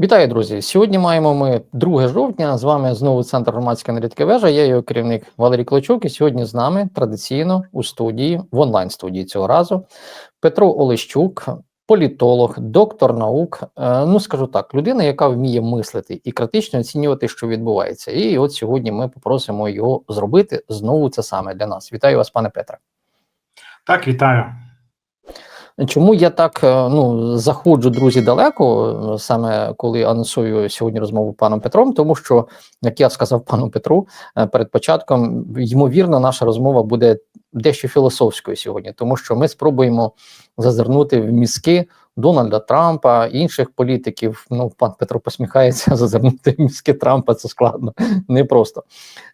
Вітаю, друзі! Сьогодні маємо ми 2 жовтня. З вами знову центр громадської аналітики вежа. Я його керівник Валерій Клочук. І сьогодні з нами традиційно у студії, в онлайн студії цього разу Петро Олещук, політолог, доктор наук. Е, ну скажу так, людина, яка вміє мислити і критично оцінювати, що відбувається. І от сьогодні ми попросимо його зробити знову це саме для нас. Вітаю вас, пане Петре. Так, вітаю. Чому я так е, ну заходжу, друзі, далеко, е, саме коли анонсую сьогодні розмову паном Петром, тому що, як я сказав пану Петру е, перед початком, ймовірно, наша розмова буде дещо філософською сьогодні, тому що ми спробуємо зазирнути в мізки Дональда Трампа інших політиків. Ну, пан Петро посміхається, зазирнути в мізки Трампа це складно, непросто.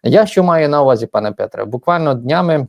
Я що маю на увазі, пане Петре, буквально днями.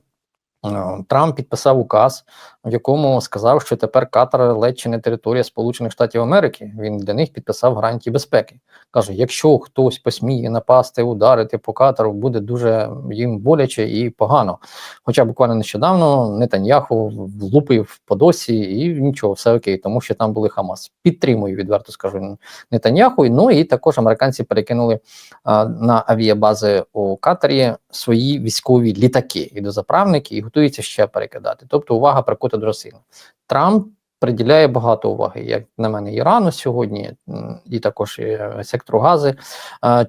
Трамп підписав указ, в якому сказав, що тепер Катар ледь чи не територія Сполучених Штатів Америки. Він для них підписав гарантії безпеки. Каже: якщо хтось посміє напасти, ударити по Катару, буде дуже їм боляче і погано. Хоча буквально нещодавно Нетаньяху влупив по досі, і нічого, все окей, тому що там були Хамас. Підтримую, відверто скажу Нетаньяху. Ну і також американці перекинули а, на авіабази у Катарі свої військові літаки і дозаправники, і готуються ще перекидати. Тобто, увага прикута дуже сильно. Трамп приділяє багато уваги, як на мене, Ірану сьогодні, і також і сектору Гази.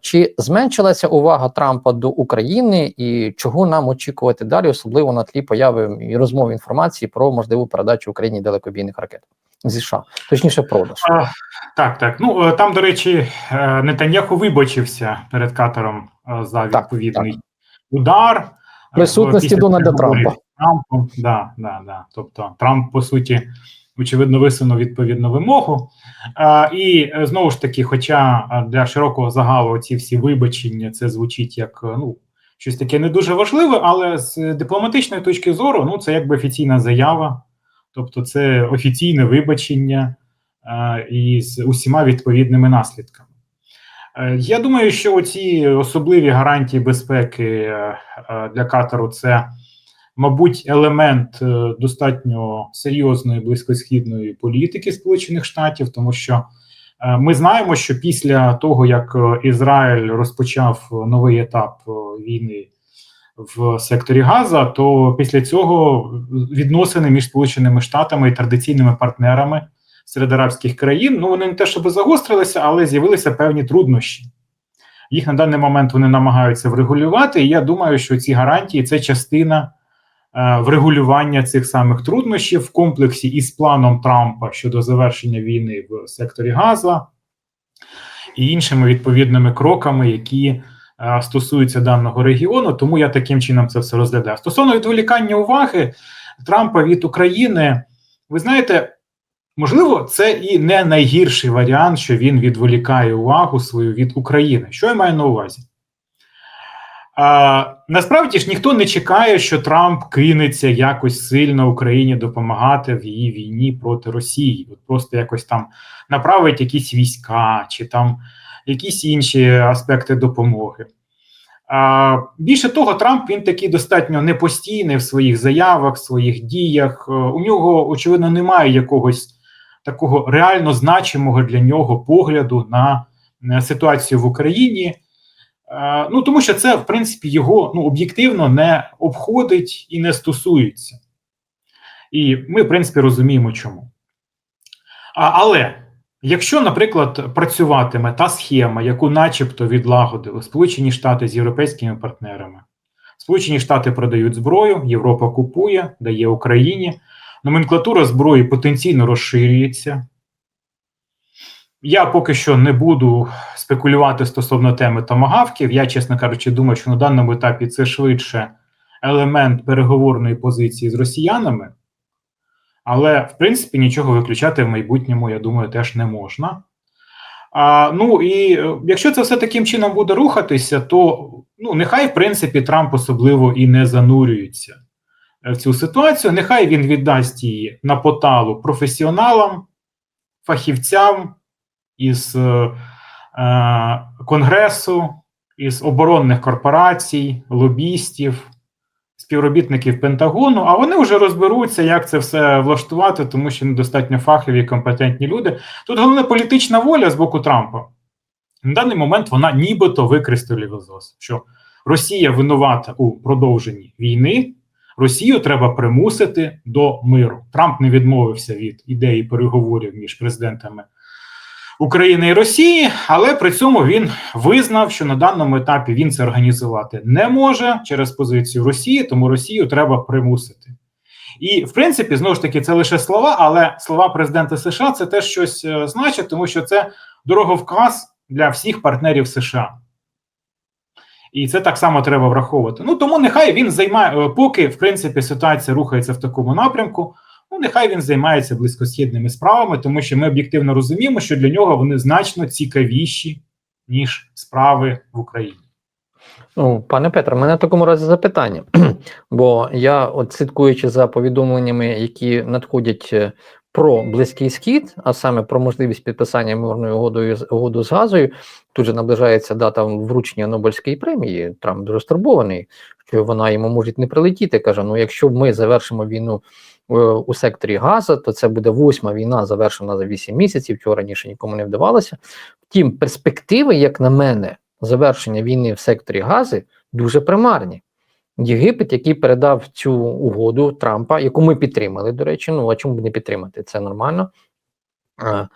Чи зменшилася увага Трампа до України і чого нам очікувати далі, особливо на тлі появи і розмови інформації про можливу передачу Україні далекобійних ракет? Зі США, точніше, продаж а, так, так. Ну е, там, до речі, е, Нетаньяху вибачився перед Катаром е, за відповідний так, так. удар присутності Дональда Трампа. Трампом, да, да, да. Тобто Трамп, по суті, очевидно, висунув відповідну вимогу. А, І знову ж таки, хоча для широкого загалу ці всі вибачення, це звучить як ну, щось таке не дуже важливе, але з дипломатичної точки зору, ну, це якби офіційна заява, тобто це офіційне вибачення а, і з усіма відповідними наслідками. Е, я думаю, що ці особливі гарантії безпеки е, е, для Катару це, мабуть, елемент достатньо серйозної близькосхідної політики Сполучених Штатів, тому що ми знаємо, що після того, як Ізраїль розпочав новий етап війни в секторі Газа, то після цього відносини між Сполученими Штатами і традиційними партнерами серед арабських країн. Ну вони не те, щоб загострилися, але з'явилися певні труднощі. Їх на даний момент вони намагаються врегулювати. І я думаю, що ці гарантії це частина е, врегулювання цих самих труднощів в комплексі із планом Трампа щодо завершення війни в секторі Газа і іншими відповідними кроками, які е, стосуються даного регіону. Тому я таким чином це все розглядаю. Стосовно відволікання уваги Трампа від України, ви знаєте. Можливо, це і не найгірший варіант, що він відволікає увагу свою від України. Що я маю на увазі? А, Насправді ж ніхто не чекає, що Трамп кинеться якось сильно Україні допомагати в її війні проти Росії. От Просто якось там направить якісь війська чи там якісь інші аспекти допомоги. А, Більше того, Трамп він такий достатньо непостійний в своїх заявах, в своїх діях. У нього, очевидно, немає якогось такого реально значимого для нього погляду на ситуацію в Україні. Е, ну тому що це, в принципі, його ну, об'єктивно не обходить і не стосується. І ми, в принципі, розуміємо, чому. А, Але якщо, наприклад, працюватиме та схема, яку начебто відлагодили Сполучені Штати з європейськими партнерами, Сполучені Штати продають зброю, Європа купує, дає Україні. Номенклатура зброї потенційно розширюється. Я поки що не буду спекулювати стосовно теми томагавків. Я, чесно кажучи, думаю, що на даному етапі це швидше елемент переговорної позиції з росіянами, але, в принципі, нічого виключати в майбутньому, я думаю, теж не можна. А, Ну і е, якщо це все таким чином буде рухатися, то ну, нехай, в принципі, Трамп особливо і не занурюється. Е, в цю ситуацію. Нехай він віддасть її на поталу професіоналам, фахівцям із е, конгресу, із оборонних корпорацій, лобістів, співробітників Пентагону, а вони вже розберуться, як це все влаштувати, тому що недостатньо фахові і компетентні люди. Тут головне політична воля з боку Трампа. На даний момент вона нібито викристалізувалася, що Росія винувата у продовженні війни. Росію треба примусити до миру. Трамп не відмовився від ідеї переговорів між президентами України і Росії, але при цьому він визнав, що на даному етапі він це організувати не може через позицію Росії, тому Росію треба примусити. І в принципі, знову ж таки, це лише слова, але слова президента США це теж щось е, значить, тому що це дороговказ для всіх партнерів США. І це так само треба враховувати. Ну тому нехай він займає, е, поки в принципі ситуація рухається в такому напрямку. Ну, нехай він займається близькосхідними справами, тому що ми об'єктивно розуміємо, що для нього вони значно цікавіші, ніж справи в Україні. Ну, пане Петре, мене в такому разі запитання. Бо я, от слідкуючи за повідомленнями, які надходять е, про Близький Схід, а саме про можливість підписання мирної угоди з угоду з газою, тут же наближається дата вручення Нобелівської премії. Трамп дуже стурбований, що вона йому може не прилетіти. каже: ну, якщо ми завершимо війну е, у секторі Газа, то це буде восьма війна, завершена за вісім місяців, чого раніше нікому не вдавалося. Втім, перспективи, як на мене, завершення війни в секторі Гази дуже примарні. Єгипет, який передав цю угоду Трампа, яку ми підтримали, до речі, ну а чому б не підтримати? Це нормально. Е,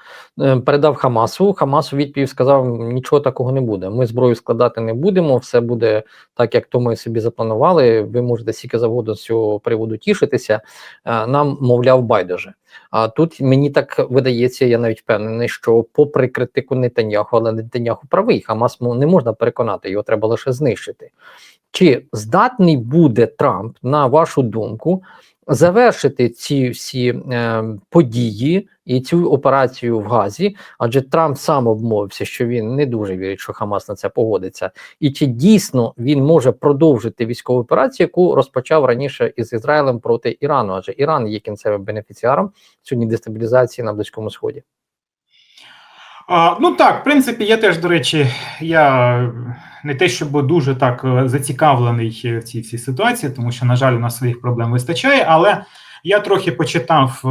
Передав Хамасу. Хамас у відповідь сказав: нічого такого не буде. Ми зброю складати не будемо, все буде так, як то ми собі запланували. Ви можете скільки завгодно з цього приводу тішитися. Нам, мовляв, байдуже. А тут мені так видається, я навіть впевнений, що попри критику Нетаньяху, але Нетаньяху правий, Хамас не можна переконати, його треба лише знищити. Чи здатний буде Трамп, на вашу думку, завершити ці всі е, події і цю операцію в Газі? Адже Трамп сам обмовився, що він не дуже вірить, що Хамас на це погодиться, і чи дійсно він може продовжити військову операцію, яку розпочав раніше із Ізраїлем проти Ірану? Адже Іран є кінцевим бенефіціаром сьогодні дестабілізації на Близькому Сході. Ну так, в принципі, я теж, до речі, я не те, щоб дуже так е, зацікавлений в цій всій ситуації, тому що, на жаль, у нас своїх проблем вистачає, але я трохи почитав, е,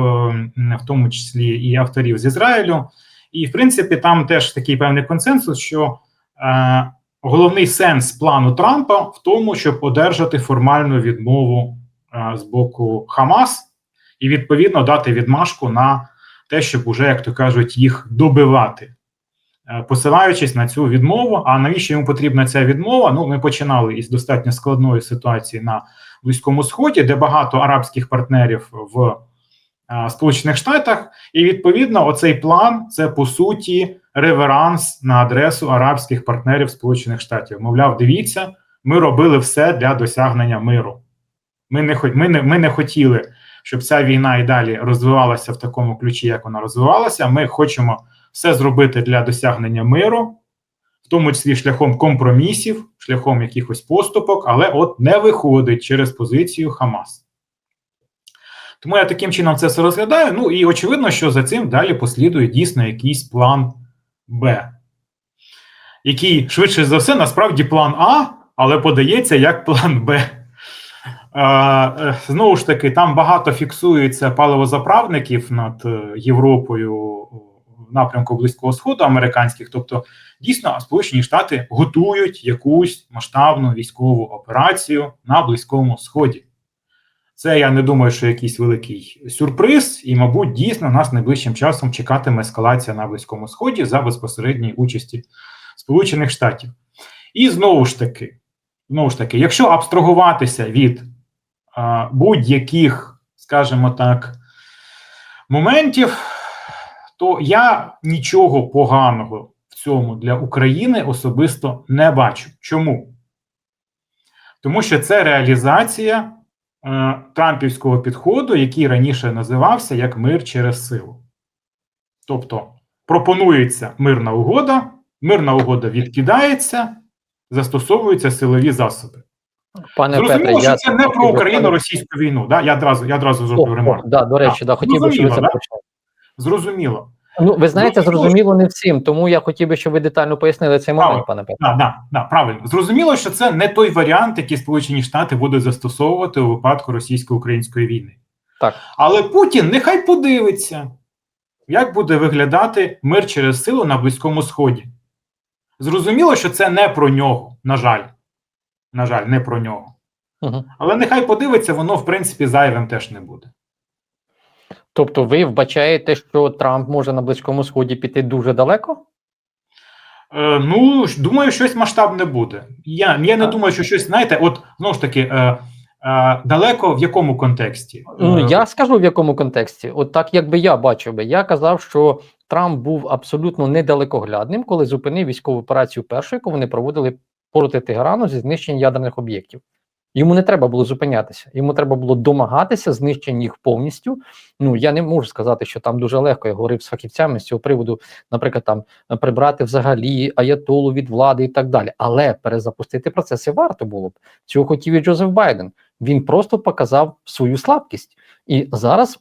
в тому числі і авторів з Ізраїлю, і в принципі, там теж такий певний консенсус, що е, головний сенс плану Трампа в тому, щоб одержати формальну відмову е, з боку Хамас і відповідно дати відмашку на те, щоб уже, як то кажуть, їх добивати, Е, посилаючись на цю відмову. А навіщо йому потрібна ця відмова? Ну, ми починали із достатньо складної ситуації на Близькому Сході, де багато арабських партнерів в е, Сполучених Штатах, і відповідно, оцей план це по суті реверанс на адресу арабських партнерів Сполучених Штатів. Мовляв, дивіться, ми робили все для досягнення миру. Ми не ми не, ми не хотіли, щоб ця війна і далі розвивалася в такому ключі, як вона розвивалася. Ми хочемо все зробити для досягнення миру, в тому числі шляхом компромісів, шляхом якихось поступок, але от не виходить через позицію Хамас. Тому я таким чином це все розглядаю. Ну і очевидно, що за цим далі послідує дійсно якийсь план Б, який швидше за все насправді план А, але подається як план Б. Е, Знову ж таки, там багато фіксується паливозаправників над е, Європою в напрямку Близького Сходу американських. Тобто, дійсно, Сполучені Штати готують якусь масштабну військову операцію на Близькому Сході. Це я не думаю, що якийсь великий сюрприз, і, мабуть, дійсно нас найближчим часом чекатиме ескалація на Близькому Сході за безпосередньої участі Сполучених Штатів. І знову ж таки, знову ж таки, якщо абстрагуватися від будь-яких, скажімо так, моментів, то я нічого поганого в цьому для України особисто не бачу. Чому? Тому що це реалізація е, трампівського підходу, який раніше називався як мир через силу. Тобто пропонується мирна угода, мирна угода відкидається, застосовуються силові засоби. Пане Зрозуміло, Петре, що я це не про Україно-російську війну. Да? Я одразу я одразу зроблю ремарку. да, до речі, да, хотів би, щоб ви це да? почали. Зрозуміло. Ну, ви знаєте, Зрозуміло, не всім, тому я хотів би, щоб ви детально пояснили цей момент, Правильно. пане Петро. Да, да, да, правильно. Зрозуміло, що це не той варіант, який Сполучені Штати будуть застосовувати у випадку російсько-української війни. Так. Але Путін нехай подивиться, як буде виглядати мир через силу на Близькому Сході. Зрозуміло, що це не про нього, на жаль. На жаль, не про нього. Угу. Але нехай подивиться, воно, в принципі, зайвим теж не буде. Тобто, ви вбачаєте, що Трамп може на Близькому Сході піти дуже далеко? Е, ну, думаю, щось масштабне буде. Я, я не думаю, що щось, знаєте, от знову ж таки, е, е, далеко в якому контексті? Ну Е, я скажу в якому контексті. От так, якби я бачив би, я казав, що Трамп був абсолютно недалекоглядним, коли зупинив військову операцію першу, яку вони проводили проти Тегерану зі знищення ядерних об'єктів. Йому не треба було зупинятися, йому треба було домагатися знищення їх повністю. Ну я не можу сказати, що там дуже легко. Я говорив з фахівцями з цього приводу, наприклад, там е, прибрати взагалі аятолу від влади і так далі. Але перезапустити процеси варто було б. Цього хотів і Джозеф Байден. Він просто показав свою слабкість. І зараз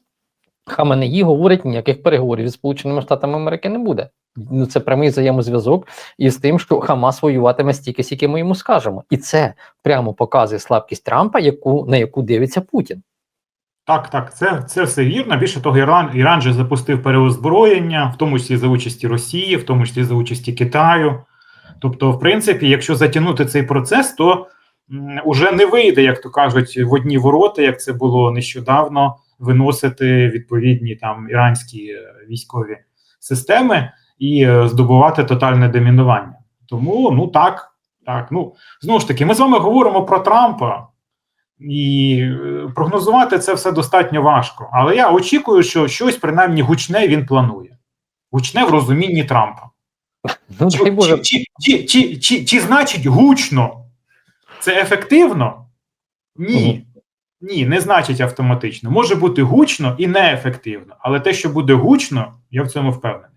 Хаменеї говорить, ніяких переговорів зі Сполученими Штатами Америки не буде. Ну це прямий взаємозв'язок із тим, що Хамас воюватиме стільки, скільки ми йому скажемо, і це прямо показує слабкість Трампа, яку на яку дивиться Путін. Так, так, це, це все вірно. Більше того, Іран, Іран же запустив переозброєння, в тому числі за участі Росії, в тому числі за участі Китаю. Тобто, в принципі, якщо затягнути цей процес, то м, уже не вийде, як то кажуть, в одні ворота, як це було нещодавно, виносити відповідні там іранські е, військові системи і е, здобувати тотальне домінування. Тому, ну так, так. Ну знову ж таки, ми з вами говоримо про Трампа. І е, прогнозувати це все достатньо важко. Але я очікую, що щось принаймні гучне він планує. Гучне в розумінні Трампа. Ну Чи, чи, чи, чи, чи, чи, чи значить гучно? Це ефективно? Ні. Ні, не значить автоматично. Може бути гучно і неефективно. Але те, що буде гучно, я в цьому впевнений.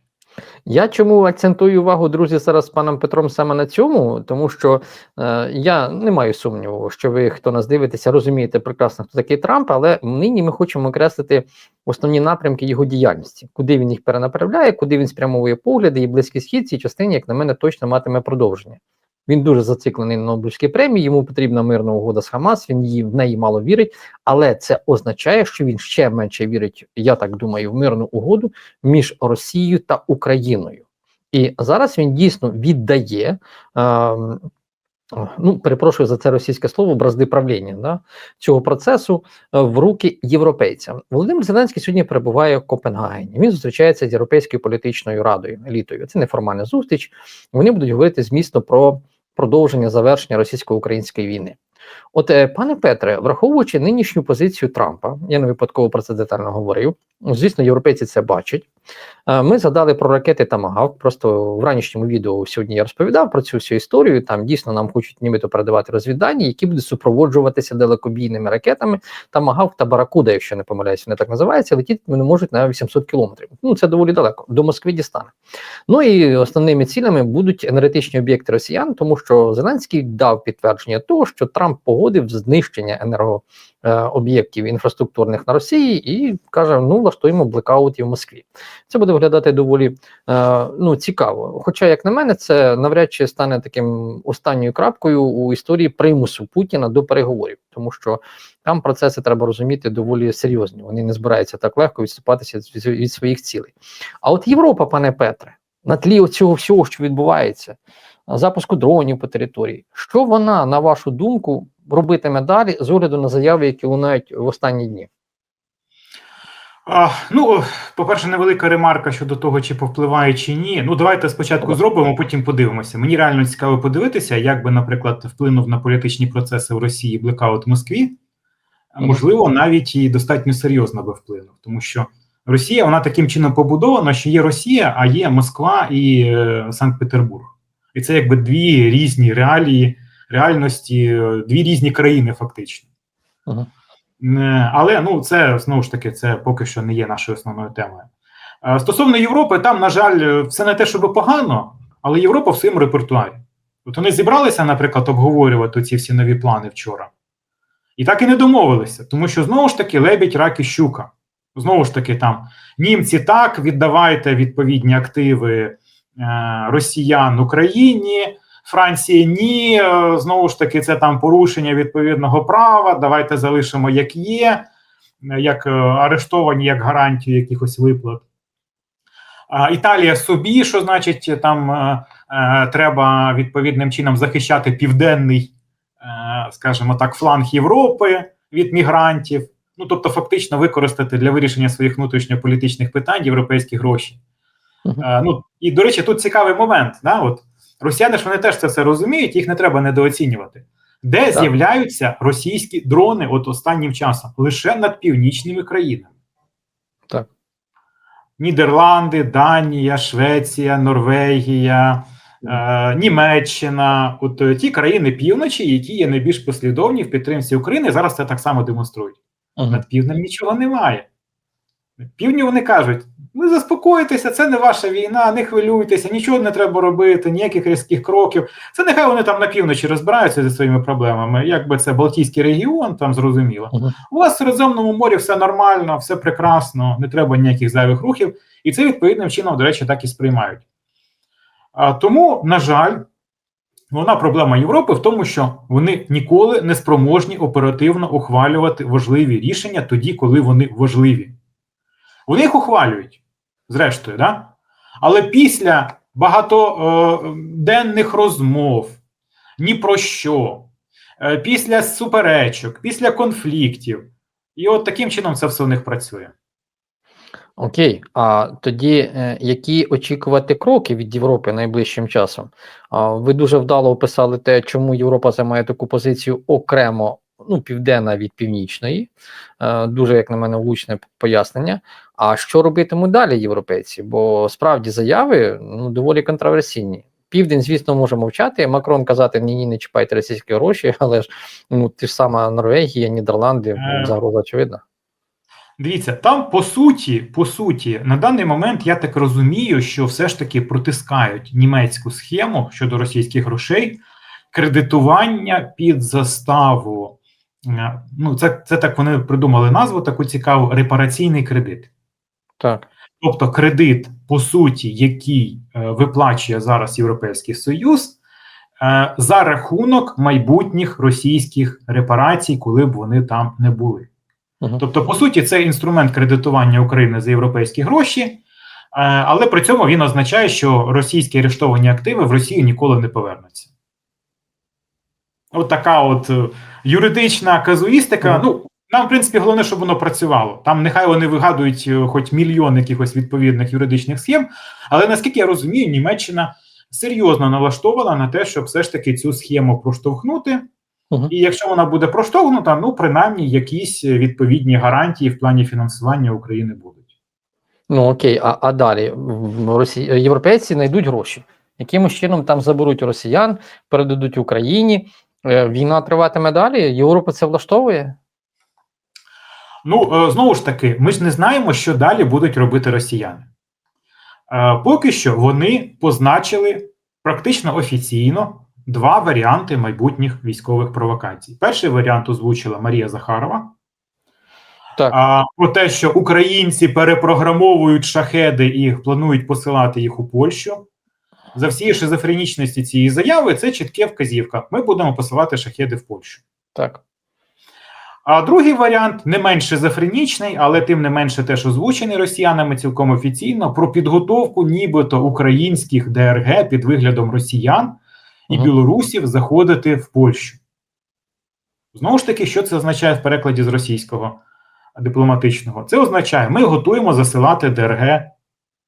Я чому акцентую увагу, друзі, зараз з паном Петром саме на цьому, тому що е, я не маю сумніву, що ви, хто нас дивитеся, розумієте прекрасно, хто такий Трамп, але нині ми хочемо окреслити основні напрямки його діяльності, куди він їх перенаправляє, куди він спрямовує погляди, і близький схід цій частині, як на мене, точно матиме продовження. Він дуже зациклений на Нобелівській премії, йому потрібна мирна угода з Хамас, він її в неї мало вірить, але це означає, що він ще менше вірить, я так думаю, в мирну угоду між Росією та Україною. І зараз він дійсно віддає. Е, Ну, перепрошую за це російське слово, бразди правління да, цього процесу е, в руки європейцям. Володимир Зеленський сьогодні перебуває в Копенгагені. Він зустрічається з Європейською політичною радою елітою. Це неформальна зустріч. Вони будуть говорити змісно про продовження завершення російсько-української війни. От, е, пане Петре, враховуючи нинішню позицію Трампа, я не випадково про це детально говорив. Звісно, європейці це бачать. Е, Ми згадали про ракети Тамагавк. Просто в ранішньому відео сьогодні я розповідав про цю всю історію. Там дійсно нам хочуть нібито передавати розвіддані, які будуть супроводжуватися далекобійними ракетами Тамагавк та Баракуда, якщо не помиляюсь, вони так називаються. Летіти вони можуть на 800 кілометрів. Ну це доволі далеко. До Москви дістане. Ну і основними цілями будуть енергетичні об'єкти росіян, тому що Зеленський дав підтвердження того, що Трамп погодив знищення енерго об'єктів інфраструктурних на Росії і каже: ну влаштуємо блекаут і в Москві. Це буде виглядати доволі е, ну цікаво. Хоча, як на мене, це навряд чи стане таким останньою крапкою у історії примусу Путіна до переговорів, тому що там процеси треба розуміти доволі серйозні. Вони не збираються так легко відступатися від, від своїх цілей. А от Європа, пане Петре, на тлі цього всього, що відбувається, запуску дронів по території, що вона, на вашу думку, робитиме далі з огляду на заяви, які лунають в останні дні? А, ну, по-перше, невелика ремарка щодо того, чи повпливає чи ні. Ну, давайте спочатку зробимо, потім подивимося. Мені реально цікаво подивитися, як би, наприклад, вплинув на політичні процеси в Росії блекаут в Москві. Можливо, навіть і достатньо серйозно би вплинув, тому що Росія вона таким чином побудована, що є Росія, а є Москва і е, Санкт-Петербург. І це якби дві різні реалії, реальності, е, дві різні країни, фактично. Мгм. Не, Але ну це знову ж таки це поки що не є нашою основною темою. Е, Стосовно Європи, там, на жаль, е, все не те, щоб погано, але Європа в своєму репертуарі. От вони зібралися, наприклад, обговорювати ці всі нові плани вчора. І так і не домовилися, тому що знову ж таки лебідь, рак і щука. Знову ж таки, там німці так, віддавайте відповідні активи е, росіян Україні, Франції ні. е, Знову ж таки, це там порушення відповідного права. Давайте залишимо як є, е, як е, арештовані, як гарантію якихось виплат. Італія собі, що значить, там треба відповідним чином захищати південний, скажімо так, фланг Європи від мігрантів. Ну, тобто, фактично використати для вирішення своїх внутрішньополітичних питань європейські гроші. Мгм. Е, ну, і, до речі, тут цікавий момент. Да? От, росіяни ж вони теж це все розуміють, їх не треба недооцінювати. Де Так. з'являються російські дрони от останнім часом? Лише над північними країнами. Так. Нідерланди, Данія, Швеція, Норвегія, е, Німеччина, от е, ті країни півночі, які є найбільш послідовні в підтримці України, зараз це так само демонструють. Мгм. Над півднем нічого немає. Півдні вони кажуть: ви заспокойтеся, це не ваша війна, не хвилюйтеся, нічого не треба робити, ніяких різких кроків. Це нехай вони там на півночі розбираються зі своїми проблемами. Якби це Балтійський регіон, там зрозуміло. Мгм. У вас в Середземному морі все нормально, все прекрасно, не треба ніяких зайвих рухів, і це відповідним чином, до речі, так і сприймають. А, тому, на жаль, головна проблема Європи в тому, що вони ніколи не спроможні оперативно ухвалювати важливі рішення тоді, коли вони важливі. Вони їх ухвалюють, зрештою, да? але після багатоденних розмов ні про що, е, після суперечок, після конфліктів. І от таким чином це все у них працює. Окей, а тоді е, які очікувати кроки від Європи найближчим часом? Ви дуже вдало описали те, чому Європа займає таку позицію окремо, ну, південна від північної. Е, дуже, як на мене, влучне пояснення. А що робитимуть далі європейці? Бо справді заяви ну, доволі контроверсійні. Південь, звісно, може мовчати. Макрон казати ні, ні, не чіпайте російські гроші, але ж ну ти ж сама Норвегія, Нідерланди, Е. загроза очевидна. Дивіться, там по суті, по суті, на даний момент я так розумію, що все ж таки протискають німецьку схему щодо російських грошей, кредитування під заставу. Е, Ну, це, це так вони придумали назву таку цікаву репараційний кредит. Так. Тобто кредит, по суті, який е, виплачує зараз Європейський Союз, е, за рахунок майбутніх російських репарацій, коли б вони там не були. Мгм. Тобто, по суті, це інструмент кредитування України за європейські гроші, але при цьому він означає, що російські арештовані активи в Росію ніколи не повернуться. От така от е, юридична казуїстика. Ну, нам, в принципі, головне, щоб воно працювало. Там нехай вони вигадують е, хоч мільйон якихось відповідних юридичних схем, але наскільки я розумію, Німеччина серйозно налаштована на те, щоб все ж таки цю схему проштовхнути. Мгм. І якщо вона буде проштовхнута, ну принаймні якісь відповідні гарантії в плані фінансування України будуть. Ну окей, а, а далі Росі... європейці знайдуть гроші. Якимось чином там заберуть росіян, передадуть Україні. Е, Війна триватиме далі. Європа це влаштовує. Ну е, знову ж таки, ми ж не знаємо, що далі будуть робити росіяни. Е, Поки що вони позначили практично офіційно два варіанти майбутніх військових провокацій. Перший варіант озвучила Марія Захарова. Так. А про те, що українці перепрограмовують шахеди і планують посилати їх у Польщу. За всієї шизофренічності цієї заяви це чітке вказівка. Ми будемо посилати шахеди в Польщу. Так. А другий варіант не менш шизофренічний, але тим не менше теж озвучений росіянами цілком офіційно про підготовку нібито українських ДРГ під виглядом росіян і Мгм. білорусів заходити в Польщу. Знову ж таки, що це означає в перекладі з російського дипломатичного? Це означає, ми готуємо засилати ДРГ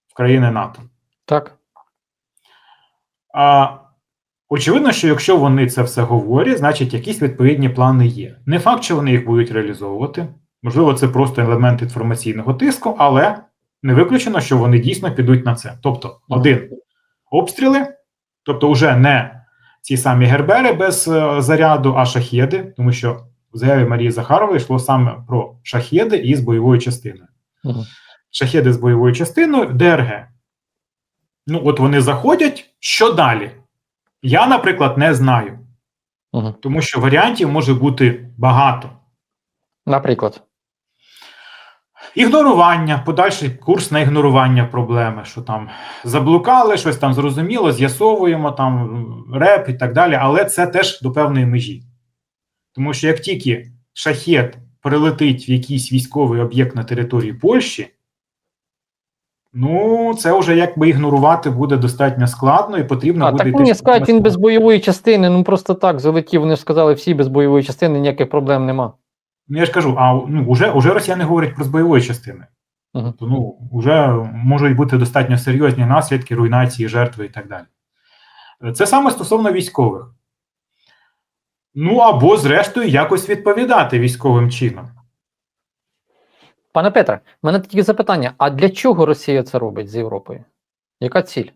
в країни НАТО. Так. А, очевидно, що якщо вони це все говорять, значить якісь відповідні плани є. Не факт, що вони їх будуть реалізовувати. Можливо, це просто елемент інформаційного тиску, але не виключено, що вони дійсно підуть на це. Тобто, один обстріли, тобто, вже не ці самі гербери без е, заряду, а шахеди, тому що в заяві Марії Захарової йшло саме про шахеди із бойовою частиною шахеди з бойовою частиною, ДРГ. Ну, от вони заходять. Що далі? Я, наприклад, не знаю, Мгм. тому що варіантів може бути багато. Наприклад. Ігнорування, подальший курс на ігнорування проблеми, що там заблукали, щось там зрозуміло, з'ясовуємо там реп і так далі, але це теж до певної межі. Тому що як тільки шахет прилетить в якийсь військовий об'єкт на території Польщі, ну це вже якби ігнорувати буде достатньо складно і потрібно А буде. так йти мені скажуть, він без бойової частини, ну просто так залетів. Вони ж сказали, всі без бойової частини, ніяких проблем нема. Ну, я ж кажу, а ну, уже, уже росіяни говорять про з бойової частини. Мгм. Тобто, ну, вже можуть бути достатньо серйозні наслідки, руйнації, жертви і так далі. Це саме стосовно військових. Ну або, зрештою, якось відповідати військовим чином. Пане Петре, в мене тільки запитання: а для чого Росія це робить з Європою? Яка ціль?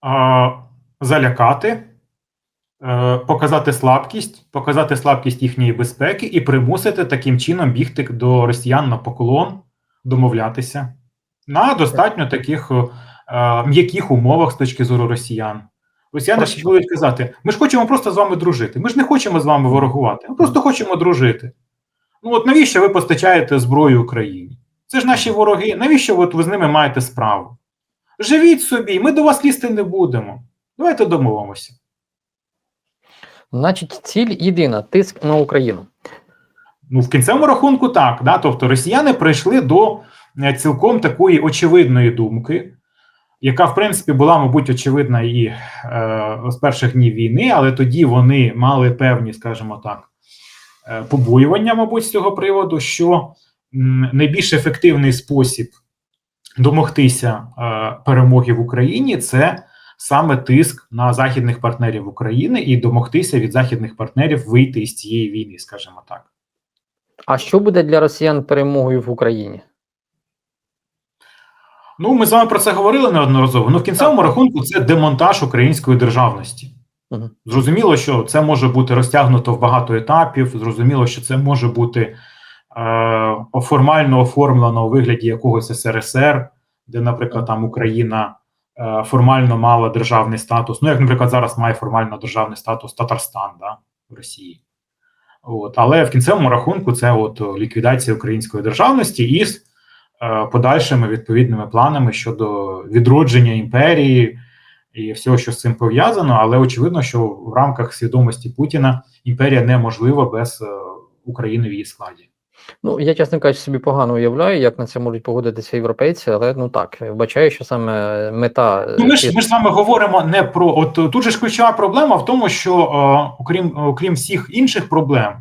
А, залякати, е, показати слабкість, показати слабкість їхньої безпеки і примусити таким чином бігти до росіян на поклон, домовлятися на достатньо таких е, м'яких умовах з точки зору росіян. Росіяни ж будуть казати: ми ж хочемо просто з вами дружити. Ми ж не хочемо з вами ворогувати. Ми просто хочемо дружити. Ну от навіщо ви постачаєте зброю Україні? Це ж наші вороги. Навіщо от ви з ними маєте справу? Живіть собі, ми до вас лізти не будемо. Давайте домовимося. Значить, ціль єдина тиск на Україну. Ну, в кінцевому рахунку, так. Да? Тобто росіяни прийшли до е, цілком такої очевидної думки, яка, в принципі, була, мабуть, очевидна і е, з перших днів війни, але тоді вони мали певні, скажімо так, побоювання, мабуть, з цього приводу, що найбільш ефективний спосіб домогтися е, перемоги в Україні це саме тиск на західних партнерів України і домогтися від західних партнерів вийти із цієї війни, скажімо так. А що буде для росіян перемогою в Україні? Ну, ми з вами про це говорили неодноразово. Ну, в кінцевому рахунку це демонтаж української державності. Зрозуміло, що це може бути розтягнуто в багато етапів. Зрозуміло, що це може бути е, формально оформлено у вигляді якогось СРСР, де, наприклад, там Україна е, формально мала державний статус. Ну, як, наприклад, зараз має формально державний статус Татарстан да, в Росії. От, але в кінцевому рахунку це от ліквідація української державності із е, подальшими відповідними планами щодо відродження імперії і всього, що з цим пов'язано. Але очевидно, що в рамках свідомості Путіна імперія неможлива без е, України в її складі. Ну, я, чесно кажучи, собі погано уявляю, як на це можуть погодитися європейці, але ну так, вбачаю, що саме мета. е, Ну, ми ж ми ж з вами говоримо не про от тут же ж ключова проблема в тому, що е, окрім окрім всіх інших проблем,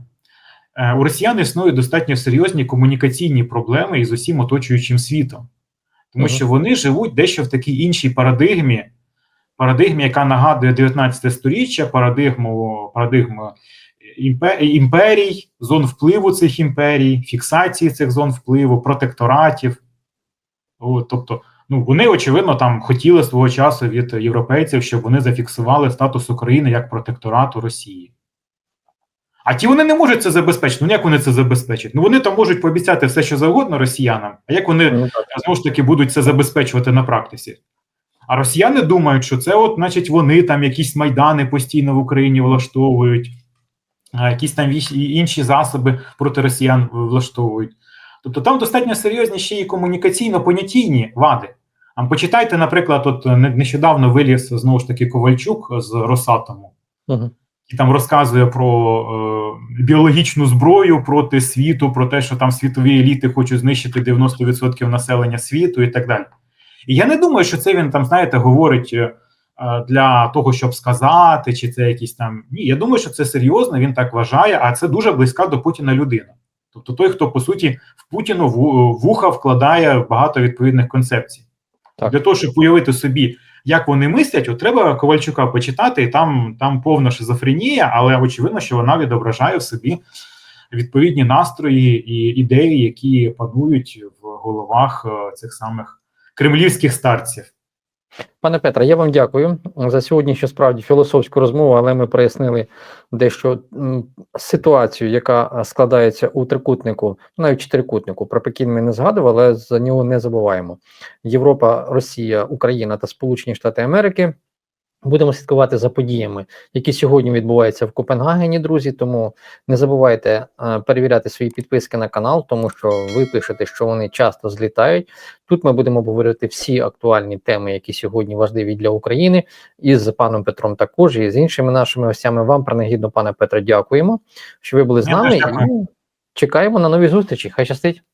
у росіян існують достатньо серйозні комунікаційні проблеми із усім оточуючим світом, тому Мгм. що вони живуть дещо в такій іншій парадигмі, парадигмі, яка нагадує 19 сторіччя, парадигму парадигму імперій, зон впливу цих імперій, фіксації цих зон впливу, протекторатів. От, тобто, ну вони очевидно там хотіли свого часу від європейців, щоб вони зафіксували статус України як протекторату Росії. А ті вони не можуть це забезпечити. Ну як вони це забезпечать? Ну вони там можуть пообіцяти все, що завгодно росіянам, а як вони Ну, знову ж таки будуть це забезпечувати на практиці? А росіяни думають, що це, от, значить, вони там якісь майдани постійно в Україні влаштовують, якісь там інші засоби проти росіян влаштовують. Тобто там достатньо серйозні ще й комунікаційно-понятійні вади. А почитайте, наприклад, от нещодавно виліз знову ж таки Ковальчук з Росатому, Мгм. і там розказує про е, біологічну зброю проти світу, про те, що там світові еліти хочуть знищити 90% населення світу і так далі. І я не думаю, що це він там, знаєте, говорить е, для того, щоб сказати, чи це якісь там. Ні, я думаю, що це серйозно, він так вважає, а це дуже близька до Путіна людина. Тобто той, хто по суті в Путіну вуха вкладає багато відповідних концепцій. Так. Для того, щоб уявити собі, як вони мислять, от треба Ковальчука почитати, і там, там повна шизофренія, але очевидно, що вона відображає в собі відповідні настрої і ідеї, які панують в головах е, цих самих кремлівських старців. Пане Петре, я вам дякую за сьогоднішню справді філософську розмову, але ми прояснили дещо ситуацію, яка складається у трикутнику, навіть чотирикутнику. Про Пекін ми не згадували, але за нього не забуваємо. Європа, Росія, Україна та Сполучені Штати Америки Будемо слідкувати за подіями, які сьогодні відбуваються в Копенгагені, друзі. Тому не забувайте е, перевіряти свої підписки на канал, тому що ви пишете, що вони часто злітають. Тут ми будемо обговорити всі актуальні теми, які сьогодні важливі для України, і з паном Петром також, і з іншими нашими гостями. Вам принагідно, пане Петре, дякуємо, що ви були з нами. І чекаємо на нові зустрічі. Хай щастить.